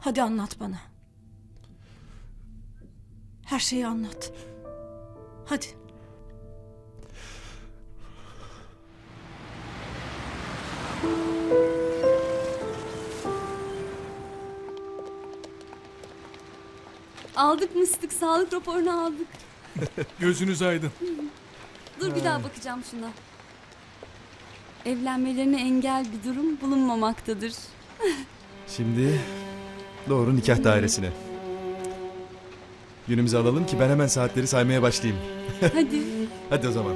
Hadi anlat bana. Her şeyi anlat. Hadi. Aldık mıstık sağlık raporunu aldık. Gözünüz aydın. Dur bir daha bakacağım şuna. Evlenmelerine engel bir durum bulunmamaktadır. Şimdi doğru nikah dairesine. Günümüzü alalım ki ben hemen saatleri saymaya başlayayım. Hadi. Hadi o zaman.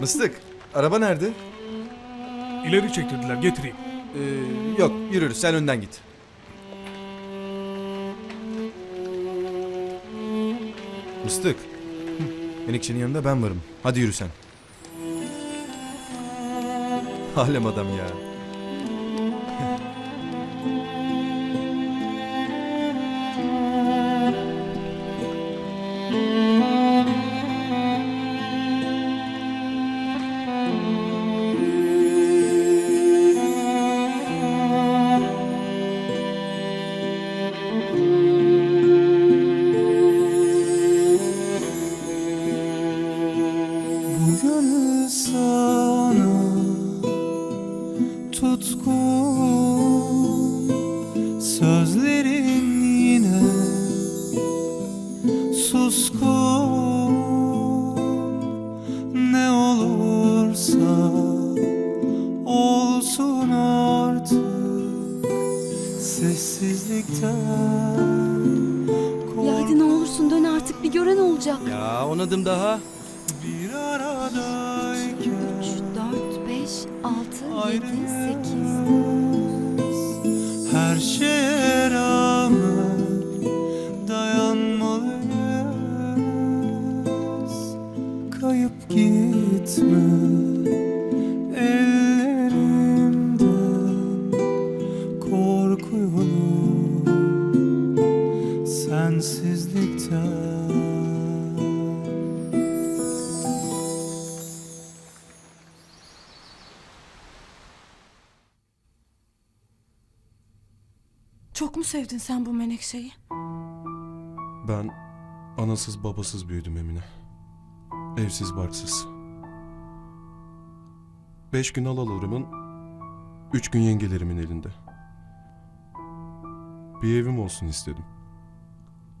Mıstık, araba nerede? İleri çektirdiler getireyim. Ee, yok, yürürüz. Sen önden git. Mıstık. Hı, Menekşe'nin yanında ben varım. Hadi yürü sen. Alem adam ya. Tutkun Sözlerin yine suskun Ne olursa olsun artık Sessizlikten Ya hadi ne olursun dön artık bir gören olacak. Ya on adım daha. Bir aradayken 3, 4, 5, 6, 7, 8. Her şeye rağmen dayanmalıyız. Kayıp gitme ellerimden. Korkuyorum. Sensizlikten Çok mu sevdin sen bu Menekşe'yi? Ben anasız babasız büyüdüm Emine. Evsiz barksız. Beş gün alalarımın, üç gün yengelerimin elinde. Bir evim olsun istedim.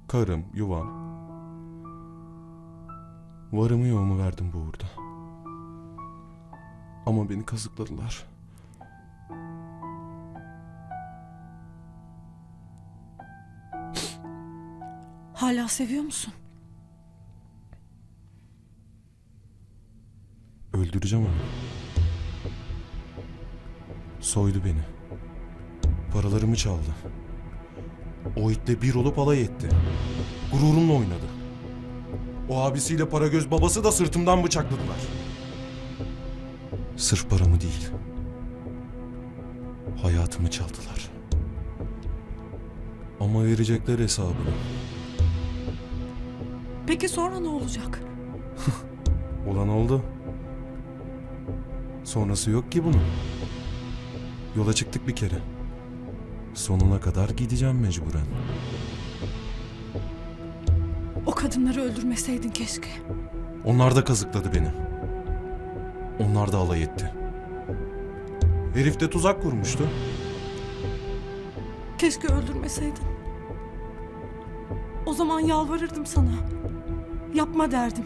Karım, yuvam. Varımı yoğumu verdim bu uğurda. Ama beni kazıkladılar. Hala seviyor musun? Öldüreceğim onu. Soydu beni. Paralarımı çaldı. O itle bir olup alay etti. Gururumla oynadı. O abisiyle para göz babası da sırtımdan bıçakladılar. Sırf paramı değil. Hayatımı çaldılar. Ama verecekler hesabını. Peki sonra ne olacak? Olan oldu. Sonrası yok ki bunun. Yola çıktık bir kere. Sonuna kadar gideceğim mecburen. O kadınları öldürmeseydin keşke. Onlar da kazıkladı beni. Onlar da alay etti. Herif de tuzak kurmuştu. Keşke öldürmeseydin. O zaman yalvarırdım sana. Yapma derdim.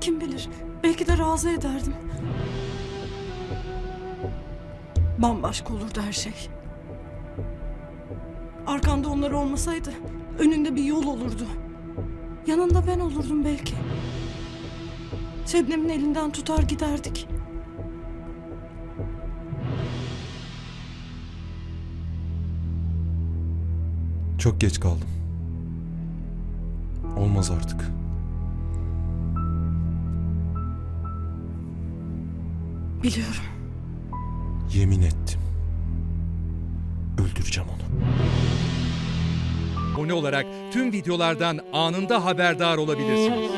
Kim bilir belki de razı ederdim. Bambaşka olurdu her şey. Arkanda onlar olmasaydı önünde bir yol olurdu. Yanında ben olurdum belki. Şebnem'in elinden tutar giderdik. Çok geç kaldım. Olmaz artık. Biliyorum. Yemin ettim. Öldüreceğim onu. Abone olarak tüm videolardan anında haberdar olabilirsiniz.